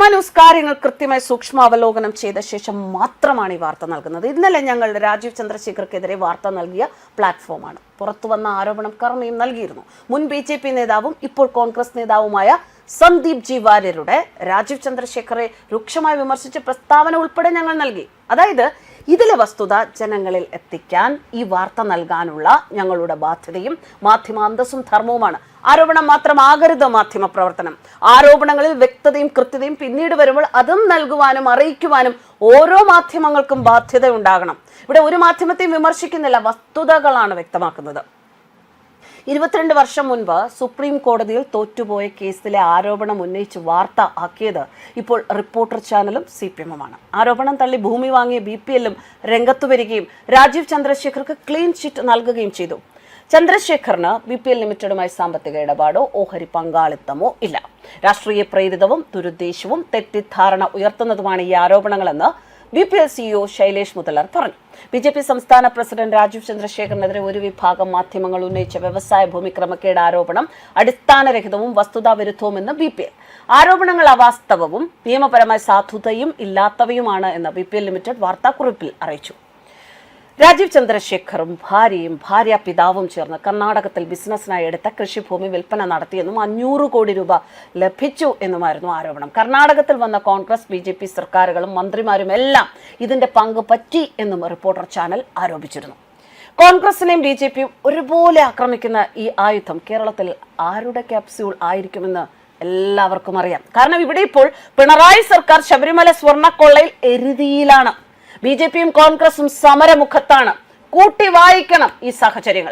കർമ്മ ന്യൂസ് കാര്യങ്ങൾ കൃത്യമായി സൂക്ഷ്മ അവലോകനം ചെയ്ത ശേഷം മാത്രമാണ് ഈ വാർത്ത നൽകുന്നത്. ഇന്നലെ ഞങ്ങൾ രാജീവ് ചന്ദ്രശേഖർക്കെതിരെ വാർത്ത നൽകിയ പ്ലാറ്റ്ഫോമാണ്. പുറത്തു വന്ന ആരോപണം കർമ്മയും നൽകിയിരുന്നു. മുൻ ബി ജെ പി നേതാവും ഇപ്പോൾ കോൺഗ്രസ് നേതാവുമായ സന്ദീപ് ജി വാര്യരുടെ രാജീവ് ചന്ദ്രശേഖറെ രൂക്ഷമായി വിമർശിച്ച പ്രസ്താവന ഉൾപ്പെടെ ഞങ്ങൾ നൽകി. അതായത് ഇതിലെ വസ്തുത ജനങ്ങളിൽ എത്തിക്കാൻ ഈ വാർത്ത നൽകാനുള്ള ഞങ്ങളുടെ ബാധ്യതയും മാധ്യമാന്തസ്സും ധർമ്മവുമാണ്. ആരോപണം മാത്രമാകരുത് മാധ്യമ പ്രവർത്തനം. ആരോപണങ്ങളിൽ വ്യക്തതയും കൃത്യതയും പിന്നീട് വരുമ്പോൾ അതും നൽകുവാനും അറിയിക്കുവാനും ഓരോ മാധ്യമങ്ങൾക്കും ബാധ്യത ഉണ്ടാകണം. ഇവിടെ ഒരു മാധ്യമത്തെയും വിമർശിക്കുന്നില്ല വസ്തുതകളാണ് വ്യക്തമാക്കുന്നത്. ഇരുപത്തിരണ്ട് വർഷം മുൻപ് സുപ്രീം കോടതിയിൽ തോറ്റുപോയ കേസിലെ ആരോപണം ഉന്നയിച്ച് വാർത്ത ആക്കിയത് ഇപ്പോൾ റിപ്പോർട്ടർ ചാനലും സി പി എമ്മുമാണ് ആരോപണം തള്ളി ഭൂമി വാങ്ങിയ ബി പി എല്ലും രംഗത്തു വരികയും രാജീവ് ചന്ദ്രശേഖർക്ക് ക്ലീൻ ചിറ്റ് നൽകുകയും ചെയ്തു. ചന്ദ്രശേഖറിന് ബി പി എൽ ലിമിറ്റഡുമായി സാമ്പത്തിക ഇടപാടോ ഓഹരി പങ്കാളിത്തമോ ഇല്ല. രാഷ്ട്രീയ പ്രേരിതവും ദുരുദ്ദേശവും തെറ്റിദ്ധാരണ ഉയർത്തുന്നതുമാണ് ഈ ആരോപണങ്ങളെന്ന് B P L CEO Shailesh Mudaliar പറഞ്ഞു. ബി ജെ പി സംസ്ഥാന പ്രസിഡന്റ് രാജീവ് ചന്ദ്രശേഖറിനെതിരെ ഒരു വിഭാഗം മാധ്യമങ്ങൾ ഉന്നയിച്ച വ്യവസായ ഭൂമി ക്രമക്കേട് ആരോപണം അടിസ്ഥാനരഹിതവും വസ്തുതാവിരുദ്ധവുമെന്ന് ബി പി എൽ. ആരോപണങ്ങൾ അവാസ്തവവും നിയമപരമായ സാധുതയും ഇല്ലാത്തവയുമാണ് എന്ന് ബി പി എൽ ലിമിറ്റഡ് വാർത്താക്കുറിപ്പിൽ അറിയിച്ചു. രാജീവ് ചന്ദ്രശേഖറും ഭാര്യയും ഭാര്യ പിതാവും ചേർന്ന് കർണാടകത്തിൽ ബിസിനസ്സിനായി എടുത്ത കൃഷിഭൂമി വിൽപ്പന നടത്തിയെന്നും അഞ്ഞൂറ് കോടി രൂപ ലഭിച്ചു എന്നുമായിരുന്നു ആരോപണം. കർണാടകത്തിൽ വന്ന കോൺഗ്രസ് ബി ജെ പി സർക്കാരുകളും മന്ത്രിമാരും എല്ലാം ഇതിന്റെ പങ്ക് പറ്റി എന്നും റിപ്പോർട്ടർ ചാനൽ ആരോപിച്ചിരുന്നു. കോൺഗ്രസിനെയും ബി ജെ പിയും ഒരുപോലെ ആക്രമിക്കുന്ന ഈ ആയുധം കേരളത്തിൽ ആരുടെ ക്യാപ്സ്യൂൾ ആയിരിക്കുമെന്ന് എല്ലാവർക്കും അറിയാം. കാരണം ഇവിടെ ഇപ്പോൾ പിണറായി സർക്കാർ ശബരിമല സ്വർണക്കൊള്ളയിൽ എരുതിയിലാണ്. ബി ജെ പിയും കോൺഗ്രസും സമരമുഖത്താണ്. കൂട്ടി വായിക്കണം ഈ സാഹചര്യങ്ങൾ.